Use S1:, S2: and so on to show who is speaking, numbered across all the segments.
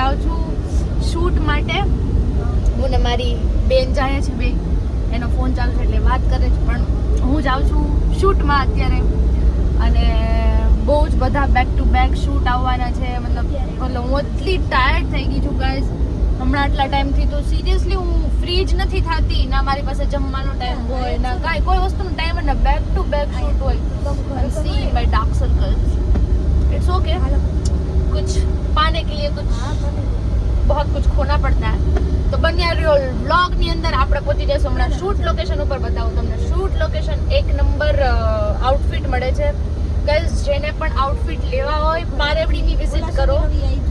S1: જાઉં છું શૂટ માટે. હું ને મારી બેન જાય છે બે. એનો ફોન ચાલુ છે એટલે વાત કરે છે, પણ હું જાઉં છું શૂટમાં અત્યારે. અને બહુ જ બધા બેક ટુ બેક શૂટ આવવાના છે. મતલબ મતલબ હું એટલી ટાયર્ડ થઈ ગઈ છું ગાઈઝ હમણાં આટલા ટાઈમથી તો સિરિયસલી હું ફ્રી જ નથી થતી. ના મારી પાસે જમવાનો ટાઈમ હોય, ના કાંઈ. કોઈ વસ્તુનો ટાઈમ ના. બેક ટુ બેક શૂટ હોય. See bye dark circle it's okay कुछ पाने के लिए कुछ बहुत कुछ खोना पड़ता है તો બન્યા રહ્યો વ્લોગ ની અંદર આપણે પહોંચી જઈશું હમણાં શૂટ લોકેશન ઉપર બતાવું તમને શૂટ લોકેશન એક નંબર આઉટફિટ મળે છે ગાઈઝ જેને પણ આઉટફિટ લેવા હોય પારેવડીની વિઝિટ કરો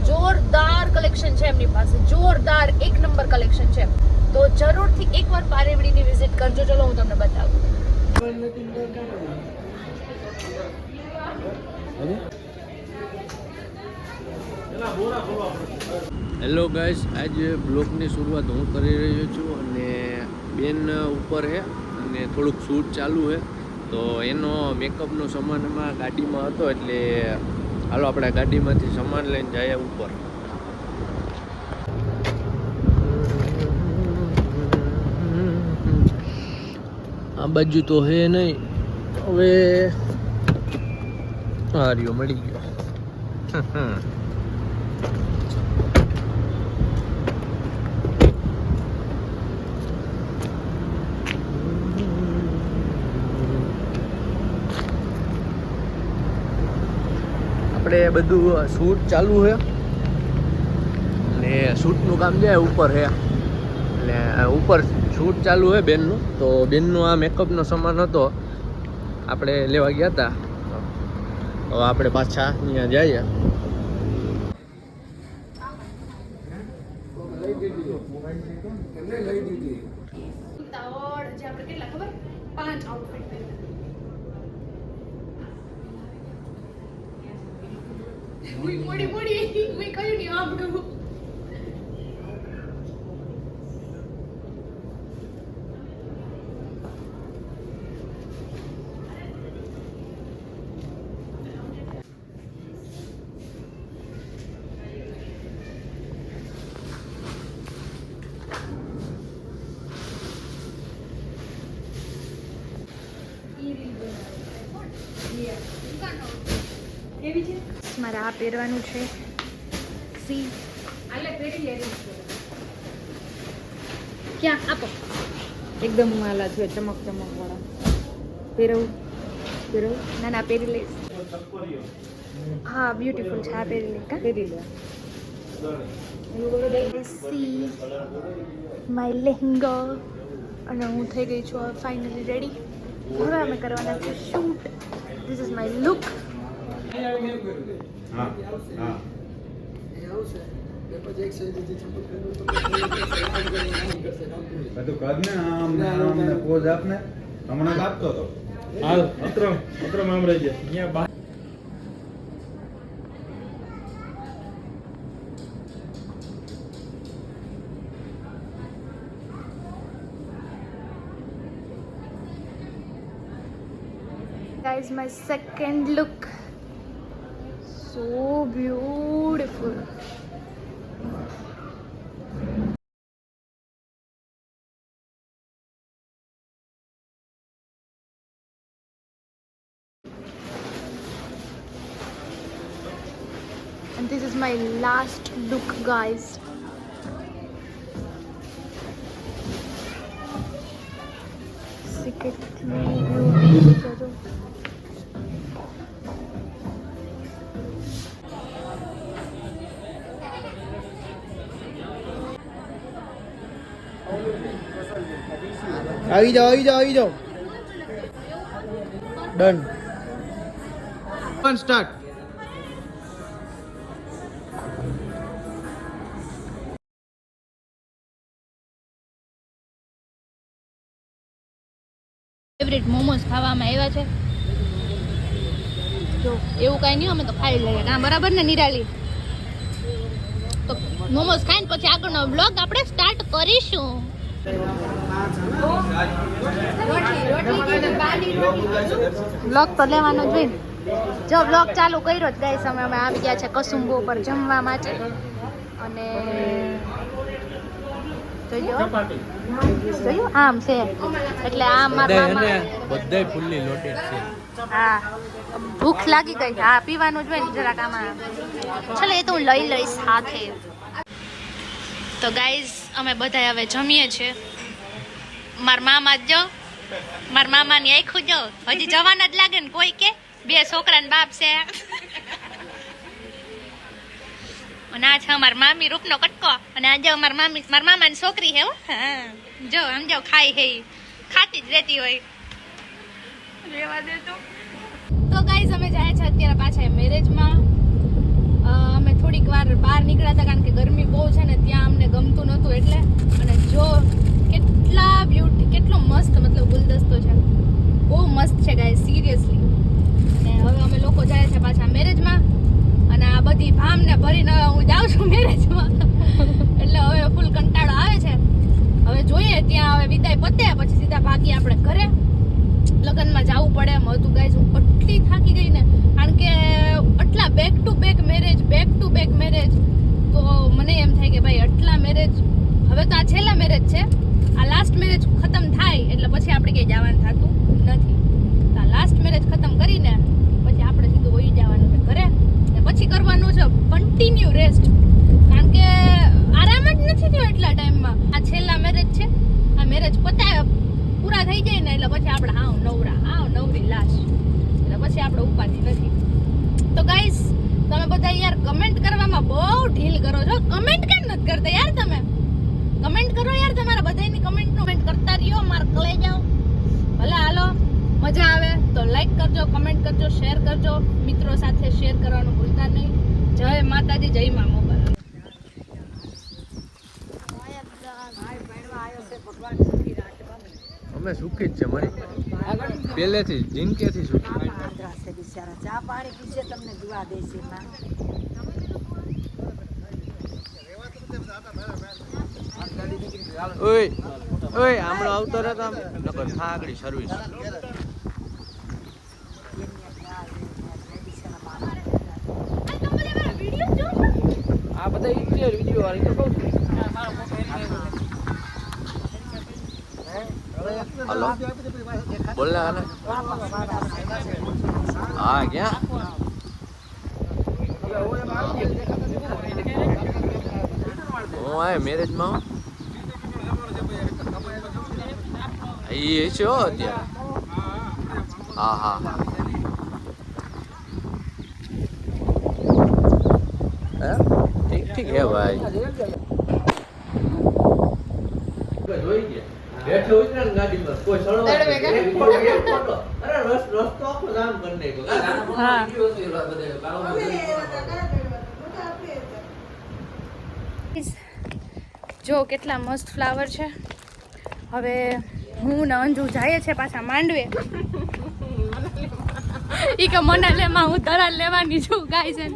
S1: જોરદાર કલેક્શન છે એમની પાસે જોરદાર એક નંબર કલેક્શન છે તો જરૂરથી એકવાર પારેવડીની વિઝિટ કરજો ચલો હું તમને બતાવું
S2: હેલો ગાઈસ, આજે બ્લોગની શરૂઆત હું કરી રહ્યો છું અને બેન ઉપર છે અને થોડુંક શૂટ ચાલુ છે તો એનો મેકઅપનો સામાન એમાં ગાડીમાં હતો એટલે હાલો આપણે ગાડીમાંથી સામાન લઈને જઈએ ઉપર. આ બાજુ તો હે નહીં. હવે આ રહ્યો, મળી ગયો. આપણે બધું શૂટ ચાલુ છે. ને શૂટનું કામ જાય ઉપર છે. એટલે ઉપર શૂટ ચાલુ છે બેનનું. તો બેનનું આ મેકઅપનો સામાન હતો. આપણે લેવા ગયા હતા. હવે આપણે પાછા અહીંયા જઈએ.
S1: ઉતાવળ જે આપણે કેટલા ખબર? પાંચ આઉટફિટ પહેરી મોડી મોડી મેં કયું નહીં આપણું કેવી છે? મારે આ પહેરવાનું છે. સી. આલે પહેરી લે ક્યાં? આપો.
S3: એકદમ માલા છે ચમક ચમક વાળા. પહેરવું? પહેરવું?
S1: ના ના પહેરી લઈશ હા બ્યુટીફુલ છે આ પહેરી લે કા?
S3: પહેરી લે.
S1: સી માય લહેંગા અને હું થઈ ગઈ છું ફાઇનલી રેડી હવે અમે કરવાના છે shoot this is my look
S4: બધું પોઝ હમણાં આપતો હતો.
S5: હાલ અત્ર અત્ર આમ રહી જાય
S1: Guys, my second look. So beautiful. And this is my last look guys. Beautiful
S5: આવી જાઓ આવી જાઓ આવી જાઓ. Done one start
S1: favourite momos ખાવામાં આવ્યા છે? જો એવું કાંઈ નહીં અમે તો ખાઈ લઈએ. કાં બરાબર ને નિરાલી? તો મોમોસ ખાઈને પછી આગળનો બ્લોગ આપણે સ્ટાર્ટ કરીશું. બ્લોગ તો લેવાનો જ હોય ને. જો બ્લોગ ચાલુ કર્યો જ ગાઈસ અમે અમે આવી ગયા છે કસુંબો પર જમવા માટે. અને જોયો આમ છે. એટલે
S2: આમ લોટેડ છે.
S1: હા. ભૂખ લાગી ગઈ. હા પીવાનું જોઈએ ને જરાક આમાં. ચાલો એ તો હું લઈ લઈશ સાથે તો ગાઈઝ અમે બધા હવે જમીએ છીએ. મારા મામા જ જો. મારા મામાની આખું જો. હજી જવાના જ લાગે ને કોઈ કે. બે છોકરા બાપ છે. અને આ છે અમારા મામી રૂપનો કટકો. અને આજે અમારા મારા મામી મારા મામાની છોકરી હે હા. જો આમ જો ખાઈ હે ખાતી જ રહેતી હોય. રેવા દે તો ગાઈઝ અમે જાય છે અત્યારે પાછા મેરેજમાં અમે થોડીક વાર બહાર નીકળ્યા હતા કારણ કે ગરમી બહુ છે ને ત્યાં અમને ગમતું નહોતું એટલે અને જો કેટલા બ્યુટી કેટલો મસ્ત મતલબ ગુલદસ્તો છે. બહુ મસ્ત છે ગાય સિરિયસલી અને હવે અમે લોકો જાય છે પાછા મેરેજમાં અને આ બધી ભામને ભરીને હું જાઉં છું મેરેજમાં એટલે હવે ફૂલ કંટાળો આવે છે. હવે જોઈએ, ત્યાં હવે વિદાય પતે પછી સીધા ભાગી આપણે ઘરે. લગ્નમાં જવું પડે એમ હતું ગાઈઝ હું એટલી થાકી ગઈ ને. કારણ કે આટલા back to back marriage back to back marriage તો મને એમ થાય કે ભાઈ, આટલા મેરેજ હવે તો આ છેલ્લા મેરેજ છે. આ લાસ્ટ મેરેજ ખતમ થાય, એટલે પછી આપણે ક્યાંય જવાનું થતું નથી. તો આ લાસ્ટ મેરેજ ખતમ કરીને પછી આપણે સીધું વહી જવાનું છે ઘરે. ને પછી કરવાનું છે કન્ટિન્યુ રેસ્ટ કારણ કે આરામ જ નથી થયો એટલા ટાઈમમાં. આ છેલ્લા મેરેજ છે. આ મેરેજ પતાવે પૂરા થઈ જાય ને, એટલે પછી આપણે હાવ નવરા હાવ નવરી લાશ એટલે પછી આપણે ઉપાધિ નથી તો ગાઈસ તમે બધા યાર કમેન્ટ કરવામાં બહુ ઢીલ કરો છો કમેન્ટ કેમ નથી કરતા યાર તમે? કમેન્ટ કરો યાર તમારા બધાની કમેન્ટ કમેન્ટ કરતા રહ્યો માર કલે જાઓ. ભલે હાલો મજા આવે તો લાઈક કરજો કમેન્ટ કરજો શેર કરજો. મિત્રો સાથે શેર કરવાનું ભૂલતા નહીં. જય માતાજી જય મા મોબાઈલ
S2: અમે સુખી જ છે મારી. પહેલેથી જિંદગીથી સુખી.
S3: ચા પાણી પીશે તમને દુઆ દેશે માં.
S2: ઓય ઓય હમણાં આવતો રહેતો આમ. નકર થાગડી સર્વિસ આ બધા ઇન્ટિરિયર વિડિયો વાળી તો કહું હલો? બોલ હા, ક્યાં? હું આ મેરેજમાં એ છે હો અત્યારે? હા હા હા. હે? ઠીક ઠીક હે ભાઈ. બેઠો ઉતરે ને ગાડીમાં કોઈ સળવા અરે રસ્તો આખો જામ કરી નાખ્યો.
S1: જો કેટલા મસ્ત ફ્લાવર છે. હવે હું ને અંજુ જાય છે પાછા માંડવે. ઈ કે મને લેમાં હું ધરાલ લેવાની છું ગાય છે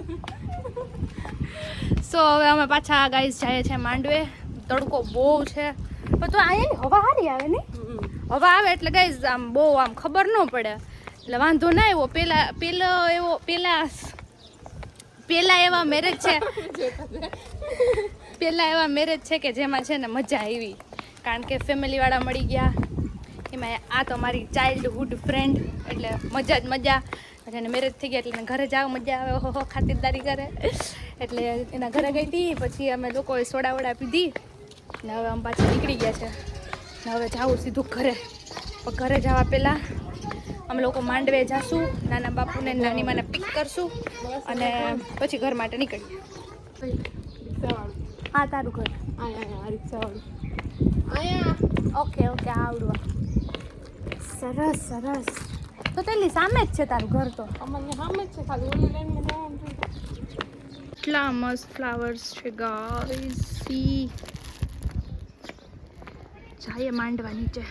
S1: સો હવે અમે પાછા, ગાઈસ જાય છે માંડવે. તડકો બહુ છે. પણ તો અહીંયાની હવા સારી આવે ને હવા આવે એટલે ગાઈસ, આમ બહુ આમ ખબર ન પડે. એટલે વાંધો ના આવ્યો. પેલા, પેલો એવો, પેલા પેલા એવા મેરેજ છે. પેલા એવા મેરેજ છે કે જેમાં છે ને મજા આવી. કારણ કે ફેમિલી વાળા મળી ગયા. એમાં આ તો મારી ચાઇલ્ડહુડ ફ્રેન્ડ એટલે મજા જ મજા. એને મેરેજ થઈ ગયા એટલે એને ઘરે જાવ મજા આવે. ઓહો ખાતરદારી કરે. એટલે એના ઘરે ગઈ હતી પછી અમે લોકોએ સોડા વડા પીધી. ને હવે અમે પાછા નીકળી ગયા છે. ને હવે જાવું સીધું ઘરે. પણ ઘરે જવા પહેલાં અમે લોકો માંડવે જાશું. નાના બાપુને નાની માને પિક કરશું. અને પછી ઘર માટે નીકળીએ. હા તારું ઘર. ઓકે ઓકે આવડવા. સરસ સરસ. તો તેલી સામે જ છે તારું ઘર તો. અમને સામે જ છે કેટલા મસ્ત ફ્લાવર્સ છે ગાઈસ સી. જાય માંડવા નીચે.